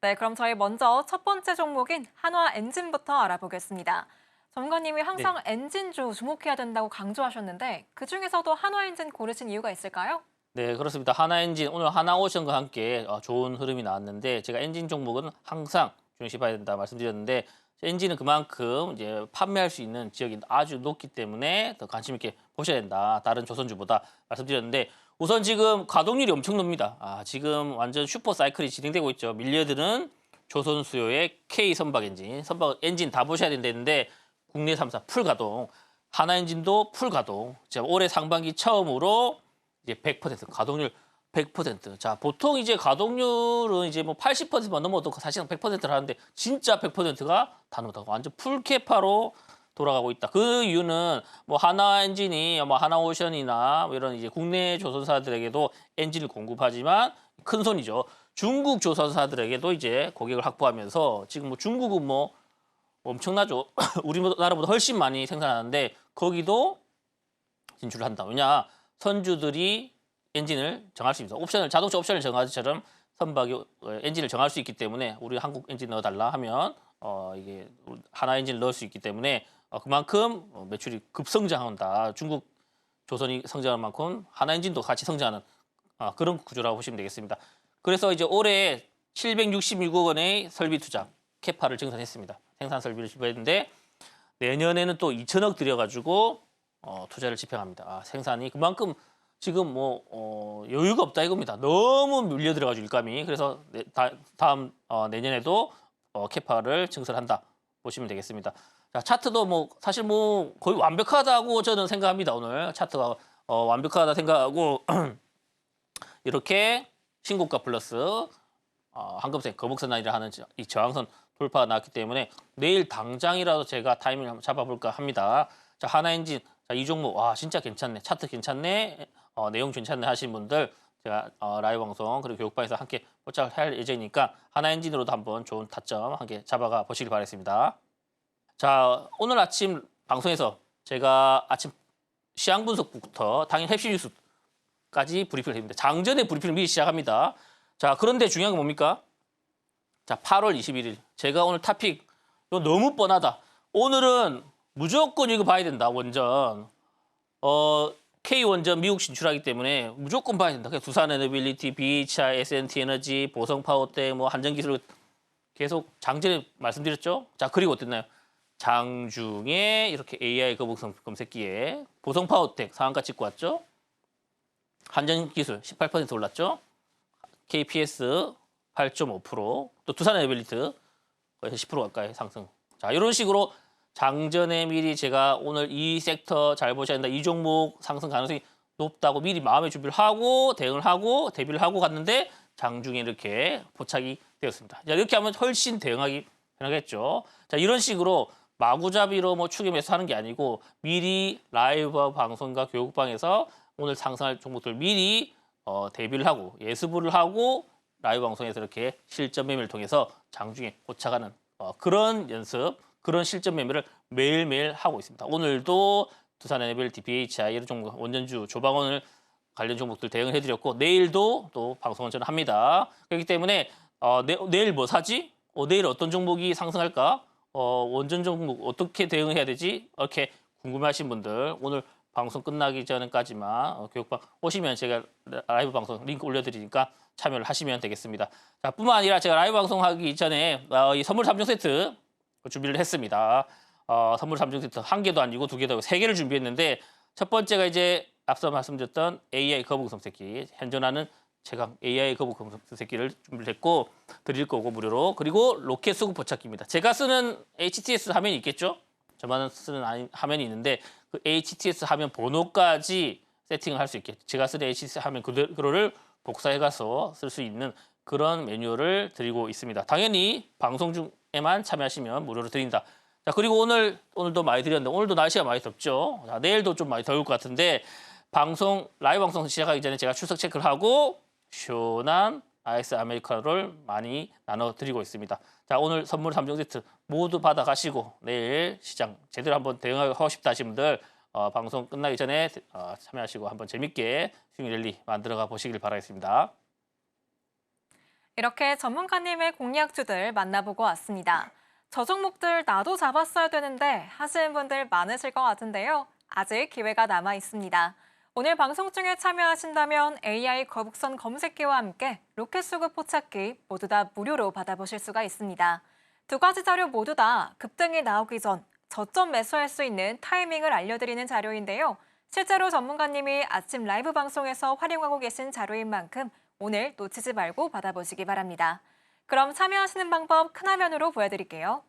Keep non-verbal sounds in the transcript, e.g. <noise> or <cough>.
네, 그럼 저희 먼저 첫 번째 종목인 한화 엔진부터 알아보겠습니다. 전문가님이 항상 엔진주 주목해야 된다고 강조하셨는데 그 중에서도 한화 엔진 고르신 이유가 있을까요? 네, 그렇습니다. 하나 엔진 오늘 하나 오션과 함께 어, 좋은 흐름이 나왔는데 제가 엔진 종목은 항상 중시 봐야 된다 말씀드렸는데 엔진은 그만큼 이제 판매할 수 있는 지역이 아주 높기 때문에 더 관심 있게 보셔야 된다. 다른 조선주보다 말씀드렸는데 우선 지금 가동률이 엄청 높습니다. 아, 지금 완전 슈퍼 사이클이 진행되고 있죠. 밀려드는 조선 수요의 K 선박 엔진, 선박 엔진 다 보셔야 된다는데 국내 3사 풀 가동, 하나 엔진도 풀 가동. 자, 올해 상반기 처음으로 이제 100% 가동률 100%. 자, 보통 이제 가동률은 이제 뭐 80%만 넘어도 사실은 100%를 하는데 진짜 100%가 다 넘었다고. 완전 풀 캐파로 돌아가고 있다. 그 이유는 뭐 하나 엔진이 뭐 하나 오션이나 뭐 이런 이제 국내 조선사들에게도 엔진을 공급하지만 큰 손이죠. 중국 조선사들에게도 이제 고객을 확보하면서 지금 뭐 중국은 뭐 엄청나죠. <coughs> 우리나라보다 훨씬 많이 생산하는데 거기도 진출을 한다. 왜냐 선주들이 엔진을 정할 수 있습니다. 옵션을 자동차 옵션을 정하기처럼 선박이 어, 엔진을 정할 수 있기 때문에 우리 한국 엔진 넣어달라 하면 어 이게 하나 엔진을 넣을 수 있기 때문에 어, 그만큼 어, 매출이 급성장한다. 중국 조선이 성장할 만큼 하나 엔진도 같이 성장하는 아, 그런 구조라고 보시면 되겠습니다. 그래서 이제 올해 766억 원의 설비 투자 캐파를 증산했습니다. 생산 설비를 지불했는데 내년에는 또 2천억 들여가지고 어, 투자를 집행합니다. 아, 생산이 그만큼 지금 뭐 어, 여유가 없다 이겁니다. 너무 밀려 들어가지고 일감이 그래서 내, 다, 다음 어, 내년에도 어, 캐파를 증설한다 보시면 되겠습니다. 자 차트도 뭐 사실 뭐 거의 완벽하다고 저는 생각합니다. 오늘 차트가 어, 완벽하다 생각하고 <clears throat> 이렇게 신고가 플러스 어, 황금색 거북선 라인을 하는 저- 이 저항선 돌파가 나왔기 때문에 내일 당장이라도 제가 타이밍을 잡아볼까 합니다. 자 하나 엔진 자, 이 종목 와 진짜 괜찮네 차트 괜찮네 어, 내용 괜찮네 하신 분들 제가 어, 라이브 방송 그리고 교육방에서 함께 포착을 할 예정이니까 하나 엔진으로도 한번 좋은 타점 함께 잡아가 보시길 바라겠습니다. 자 오늘 아침 방송에서 제가 아침 시황 분석부터 당일 햅시 뉴스까지 브리핑을 했는데 장전에 브리핑을 미리 시작합니다. 자 그런데 중요한 건 뭡니까? 자 8월 21일 제가 오늘 타픽 이거 너무 뻔하다. 오늘은 무조건 이거 봐야 된다 원전. 어 K 원전 미국 진출하기 때문에 무조건 봐야 된다. 그래서 두산 에너빌리티, BHI, S&T 에너지, 보성 파워대, 뭐 한전 기술 계속 장전에 말씀드렸죠. 자 그리고 어땠나요? 장중에 이렇게 AI 거북선 검색기에 보성 파워텍 상한가 찍고 왔죠. 한전 기술 18% 올랐죠. KPS 8.5%, 또 두산 에너빌리트 거의 10% 가까이 상승. 자 이런 식으로 장전에 미리 제가 오늘 이 섹터 잘 보셔야 된다. 이 종목 상승 가능성이 높다고 미리 마음의 준비를 하고 대응을 하고 대비를 하고 갔는데 장중에 이렇게 포착이 되었습니다. 자, 이렇게 하면 훨씬 대응하기 편하겠죠. 자, 이런 식으로 마구잡이로 뭐 추김해서 하는 게 아니고 미리 라이브 방송과 교육방에서 오늘 상승할 종목들 미리 어, 대비를 하고 예습을 하고 라이브 방송에서 이렇게 실전 매매를 통해서 장중에 포착하는 어, 그런 연습, 그런 실전 매매를 매일매일 하고 있습니다. 오늘도 두산 에너빌 DPHI 종목 원전주 조방원을 관련 종목들 대응을 해드렸고 내일도 또 방송을 저는 합니다. 그렇기 때문에 어, 내, 내일 뭐 사지? 어, 내일 어떤 종목이 상승할까? 어, 원전 종목 어떻게 대응해야 되지? 이렇게 궁금해하신 분들 오늘 방송 끝나기 전까지만 어, 교육방 오시면 제가 라이브 방송 링크 올려드리니까 참여를 하시면 되겠습니다. 자, 뿐만 아니라 제가 라이브 방송하기 전에 어, 이 선물 3종 세트 준비를 했습니다. 어, 선물 3종 세트 한 개도 아니고 두 개도 아니고 세 개를 준비했는데 첫 번째가 이제 앞서 말씀드렸던 AI 거북 검색기 현존하는 제가 AI 거북 검색기를 준비를 했고 드릴 거고 무료로 그리고 로켓 수급 포착기입니다. 제가 쓰는 HTS 화면이 있겠죠? 저만 쓰는 화면이 있는데 그 HTS 화면 번호까지 세팅을 할 수 있게 제가 쓰는 HTS 화면 그대로를 복사해 가서 쓸 수 있는 그런 매뉴얼을 드리고 있습니다. 당연히 방송 중 에만 참여하시면 무료로 드린다. 자 그리고 오늘 오늘도 많이 드렸는데 오늘도 날씨가 많이 덥죠. 자, 내일도 좀 많이 더울 것 같은데 방송 라이브 방송 시작하기 전에 제가 출석 체크를 하고 시원한 아이스 아메리카노를 많이 나눠 드리고 있습니다. 자 오늘 선물 3종 세트 모두 받아 가시고 내일 시장 제대로 한번 대응하고 싶다 하신 분들 어, 방송 끝나기 전에 어, 참여하시고 한번 재밌게 스윙 랠리 만들어가 보시길 바라겠습니다. 이렇게 전문가님의 공약주들 만나보고 왔습니다. 저 종목들 나도 잡았어야 되는데 하시는 분들 많으실 것 같은데요. 아직 기회가 남아 있습니다. 오늘 방송 중에 참여하신다면 AI 거북선 검색기와 함께 로켓 수급 포착기 모두 다 무료로 받아보실 수가 있습니다. 두 가지 자료 모두 다 급등이 나오기 전 저점 매수할 수 있는 타이밍을 알려드리는 자료인데요. 실제로 전문가님이 아침 라이브 방송에서 활용하고 계신 자료인 만큼 오늘 놓치지 말고 받아보시기 바랍니다. 그럼 참여하시는 방법 큰 화면으로 보여드릴게요.